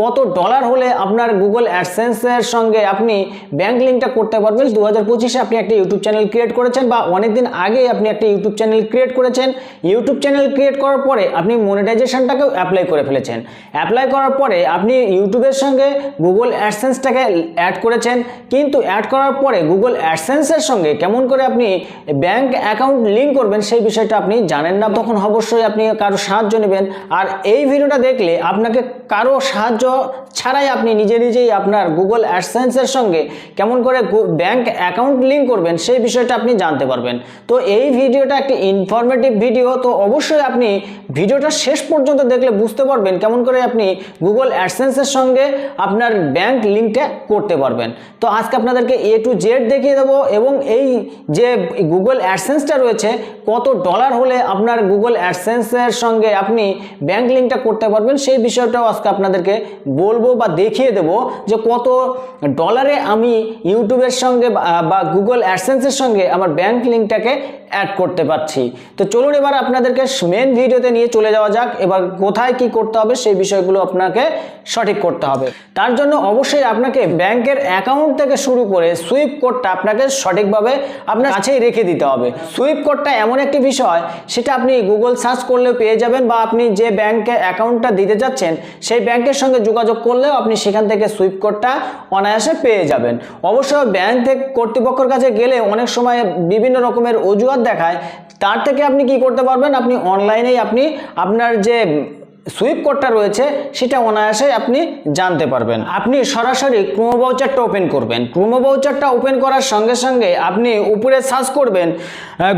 কত ডলার হলে আপনার গুগল অ্যাডসেন্সের সঙ্গে আপনি ব্যাংক লিঙ্কটা করতে পারবেন? দু হাজার পঁচিশে আপনি একটা ইউটিউব চ্যানেল ক্রিয়েট করেছেন বা অনেকদিন আগে আপনি একটা ইউটিউব চ্যানেল ক্রিয়েট করেছেন। ইউটিউব চ্যানেল ক্রিয়েট করার পরে আপনি মনিটাইজেশনটাকেও অ্যাপ্লাই করে ফেলেছেন। অ্যাপ্লাই করার পরে আপনি ইউটিউবের সঙ্গে গুগল অ্যাডসেন্সটাকে অ্যাড করেছেন। কিন্তু অ্যাড করার পরে গুগল অ্যাডসেন্সের সঙ্গে কেমন করে আপনি ব্যাঙ্ক অ্যাকাউন্ট লিঙ্ক করবেন সেই বিষয়টা আপনি জানেন না। তখন অবশ্যই আপনি কারও সাহায্য নেবেন। আর এই ভিডিওটা দেখলে আপনাকে কারও সাহায্য ছাড়াই আপনি নিজে নিজেই আপনার গুগল অ্যাডসেন্সের সঙ্গে কেমন করে ব্যাংক অ্যাকাউন্ট লিঙ্ক করবেন সেই বিষয়টা আপনি জানতে পারবেন। তো এই ভিডিওটা একটি ইনফরমেটিভ ভিডিও তো অবশ্যই আপনি ভিডিওটা শেষ পর্যন্ত দেখলে বুঝতে পারবেন কেমন করে আপনি গুগল অ্যাডসেন্সের সঙ্গে আপনার ব্যাংক লিঙ্কটা করতে পারবেন। তো আজকে আপনাদেরকে এ টু জেড দেখিয়ে দেবো এবং এই যে গুগল অ্যাডসেন্সটা রয়েছে কত ডলার হলে আপনার গুগল অ্যাডসেন্সের সঙ্গে আপনি ব্যাঙ্ক লিঙ্কটা করতে পারবেন, সেই বিষয়টাও আজকে আপনাদেরকে বলব বা দেখিয়ে দেব যে কত ডলারে আমি ইউটিউবের সঙ্গে বা- গুগল অ্যাডসেন্সের সঙ্গে আমার ব্যাঙ্ক লিঙ্কটাকে অ্যাড করতে পারছি। তো চলুন এবার আপনাদেরকে মেন ভিডিওতে নিয়ে চলে যাওয়া যাক। এবার কোথায় কি করতে হবে সেই বিষয়গুলো আপনাকে সঠিক করতে হবে। তার জন্য অবশ্যই আপনাকে ব্যাংকের অ্যাকাউন্ট থেকে শুরু করে সুইপ কোডটা আপনাকে সঠিকভাবে আপনার কাছেই রেখে দিতে হবে। সুইপ কোডটা এমন একটি বিষয়, সেটা আপনি গুগল সার্চ করলেও পেয়ে যাবেন বা আপনি যে ব্যাংকে অ্যাকাউন্টটা দিতে যাচ্ছেন, সেই ব্যাংকের সঙ্গে যোগাযোগ করলেও আপনি সেখান থেকে সুইপ কোডটা অনায়াসে পেয়ে যাবেন। অবশ্য ব্যাংক থেকে কর্তৃপক্ষের কাছে গেলে অনেক সময় বিভিন্ন রকমের অজুহাত দেখায় তার থেকে আপনি কি করতে পারবেন? আপনি অনলাইনেই আপনি আপনার যে সুইপ কোডটা রয়েছে, সেটা অনায়াসে আপনি জানতে পারবেন। আপনি সরাসরি ক্রোমো বাউচারটা ওপেন করবেন। ক্রোমো বাউচারটা ওপেন করার সঙ্গে সঙ্গে আপনি উপরে সার্চ করবেন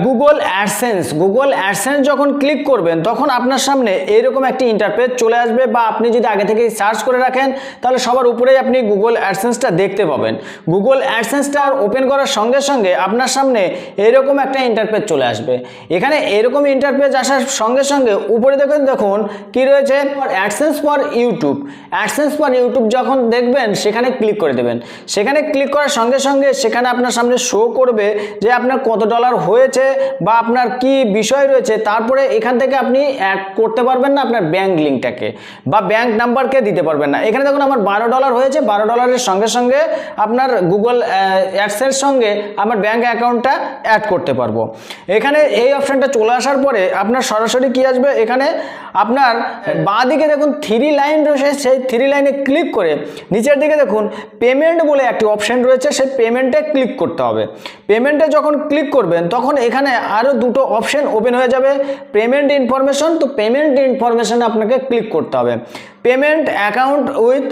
গুগল অ্যাডসেন্স গুগল অ্যাডসেন্স যখন ক্লিক করবেন, তখন আপনার সামনে এরকম একটি ইন্টারপেজ চলে আসবে বা আপনি যদি আগে থেকে সার্চ করে রাখেন, তাহলে সবার উপরেই আপনি গুগল অ্যাডসেন্সটা দেখতে পাবেন। গুগল অ্যাডসেন্সটা ওপেন করার সঙ্গে সঙ্গে আপনার সামনে এরকম একটা ইন্টারপেজ চলে আসবে। এখানে এরকম ইন্টারপেজ আসার সঙ্গে সঙ্গে উপরে দেখুন দেখুন, কি রয়েছে AdSense for YouTube AdSense for YouTube যখন দেখবেন, সেখানে ক্লিক করে দেবেন। সেখানে ক্লিক করার সঙ্গে সঙ্গে সেখানে আপনার সামনে শো করবে যে আপনার কত ডলার হয়েছে বা আপনার কি বিষয় রয়েছে। তারপরে এখান থেকে আপনি অ্যাড করতে পারবেন না আপনার ব্যাংক লিঙ্কটাকে বা ব্যাঙ্ক নাম্বারকে দিতে পারবেন না। এখানে দেখুন আমার বারো ডলার হয়েছে। বারো ডলারের সঙ্গে সঙ্গে আপনার গুগল অ্যাডসের সঙ্গে আমার ব্যাঙ্ক অ্যাকাউন্টটা অ্যাড করতে পারব। এখানে এই অপশানটা চলে আসার পরে আপনার সরাসরি কি আসবে? এখানে আপনার বাঁ দিকে দেখুন থ্রি লাইন রয়েছে, সেই থ্রি লাইনে ক্লিক করে নিচের দিকে দেখুন পেমেন্ট বলে একটি অপশান রয়েছে, সেই পেমেন্টে ক্লিক করতে হবে। পেমেন্টে যখন ক্লিক করবেন, তখন এখানে আরও দুটো অপশান ওপেন হয়ে যাবে। পেমেন্ট ইনফরমেশন তো পেমেন্ট ইনফরমেশন আপনাকে ক্লিক করতে হবে। Payment account with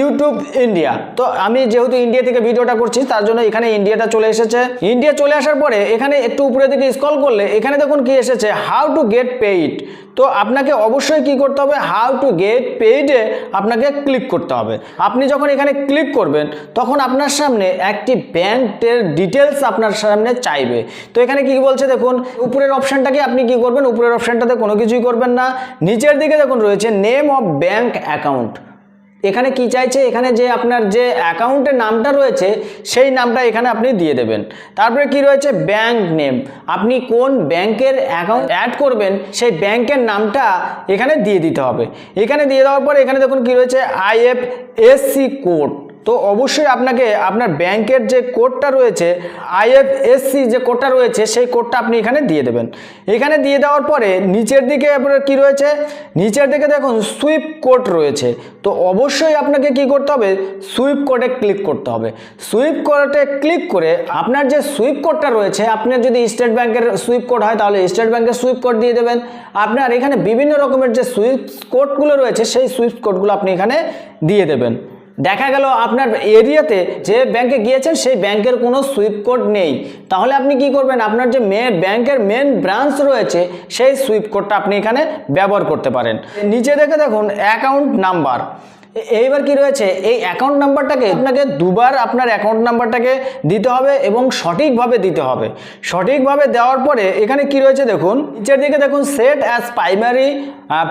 YouTube India তো আমি যেহেতু ইন্ডিয়া থেকে ভিডিওটা করছি, তার জন্য এখানে ইন্ডিয়াটা চলে এসেছে। ইন্ডিয়া চলে আসার পরে এখানে একটু উপরে দিকে স্কল করলে এখানে দেখুন কি এসেছে হাউ টু গেট পেইড তো আপনাকে অবশ্যই কি করতে হবে হাউ টু গেট পেইডে আপনাকে ক্লিক করতে হবে। আপনি যখন এখানে ক্লিক করবেন, তখন আপনার সামনে একটি ব্যাংকের ডিটেলস আপনার সামনে চাইবে। তো এখানে কি বলছে দেখুন, উপরের অপশানটাকে আপনি কি করবেন, উপরের অপশানটাতে কোনো কিছুই করবেন না। নিচের দিকে দেখুন রয়েছে নেম অফ ব্যাংক অ্যাকাউন্ট এখানে কি চাইছে? এখানে যে আপনার যে অ্যাকাউন্টের নামটা রয়েছে, সেই নামটা এখানে আপনি দিয়ে দেবেন। তারপরে কি রয়েছে? ব্যাংক নেম আপনি কোন ব্যাংকের অ্যাকাউন্ট অ্যাড করবেন, সেই ব্যাংকের নামটা এখানে দিয়ে দিতে হবে। এখানে দিয়ে দেওয়ার পর এখানে দেখুন কি রয়েছে আইএফএসসি কোড তো অবশ্যই আপনাকে আপনার ব্যাংকের যে কোডটা রয়েছে আইএফএসসি যে কোডটা রয়েছে, সেই কোডটা আপনি এখানে দিয়ে দেবেন। এখানে দিয়ে দেওয়ার পরে নিচের দিকে আপনার কি রয়েছে? নিচের দিকে দেখুন, সুইপ কোড রয়েছে। তো অবশ্যই আপনাকে কি করতে হবে? সুইপ কোডে ক্লিক করতে হবে। সুইপ কোডে ক্লিক করে আপনার যে সুইপ কোডটা রয়েছে আপনার যদি স্টেট ব্যাংকের সুইপ কোড হয়, তাহলে স্টেট ব্যাংকের সুইপ কোড দিয়ে দেবেন। আপনার এখানে বিভিন্ন রকমের যে সুইপ কোডগুলো রয়েছে, সেই সুইপ কোডগুলো আপনি এখানে দিয়ে দেবেন। দেখা গেল আপনার এরিয়াতে যে ব্যাংকে গিয়েছেন, সেই ব্যাংকের কোনো সুইপ কোড নেই। তাহলে আপনি কি করবেন? আপনার যে মে ব্যাংকের মেন ব্রাঞ্চ রয়েছে, সেই সুইপ কোডটা আপনি এখানে ব্যবহার করতে পারেন। নিচে দেখে দেখুন, অ্যাকাউন্ট নাম্বার। এইবার কি রয়েছে? এই অ্যাকাউন্ট নাম্বারটাকে আপনাকে দুবার আপনার অ্যাকাউন্ট নাম্বারটাকে দিতে হবে এবং সঠিকভাবে দিতে হবে। সঠিকভাবে দেওয়ার পরে এখানে কি রয়েছে দেখুন? নিচের দিকে দেখুন set as primary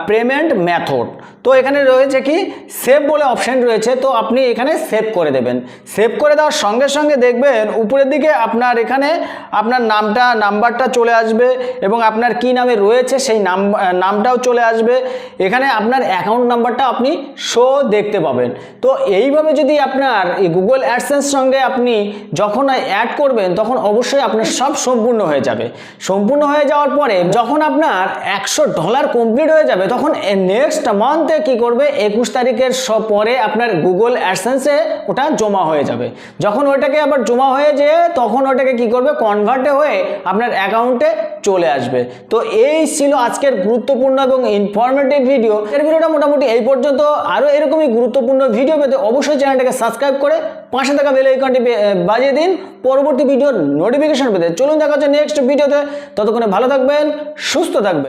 payment method তো এখানে রয়েছে কি সেভ বলে অপশান রয়েছে, তো আপনি এখানে সেভ করে দেবেন। সেভ করে দেওয়ার সঙ্গে সঙ্গে দেখবেন উপরের দিকে আপনার এখানে আপনার নামটা, নাম্বারটা চলে আসবে এবং আপনার কি নামে রয়েছে সেই নাম নামটাও চলে আসবে। এখানে আপনার অ্যাকাউন্ট নাম্বারটা আপনি শো দেখতে পাবেন। তো এইভাবে যদি আপনার গুগল অ্যাডসেন্স সঙ্গে আপনি যখন অ্যাড করবেন, তখন অবশ্যই আপনার সব সম্পূর্ণ হয়ে যাবে। সম্পূর্ণ হয়ে যাওয়ার পরে যখন আপনার একশো ডলার কমপ্লিট হয়ে যাবে। তখন নেক্সট মান্থে কি করবে? একুশ তারিখের পরে আপনার গুগল অ্যাডসেন্সে ওটা জমা হয়ে যাবে। যখন ওইটাকে আবার জমা হয়ে যেয়ে তখন ওটাকে কি করবে? কনভার্টে হয়ে আপনার অ্যাকাউন্টে চলে আসবে। তো এই ছিল আজকের গুরুত্বপূর্ণ এবং ইনফরমেটিভ ভিডিও এর ভিডিওটা মোটামুটি এই পর্যন্ত। আরও এরকমই গুরুত্বপূর্ণ ভিডিও পেতে অবশ্যই চ্যানেলটাকে সাবস্ক্রাইব করে পাশে থাকা বেল আইকনটি বাজিয়ে দিন। পরবর্তী ভিডিওর নোটিফিকেশন পেতে। চলুন দেখা হচ্ছে নেক্সট ভিডিওতে ততক্ষণে ভালো থাকবেন, সুস্থ থাকবেন।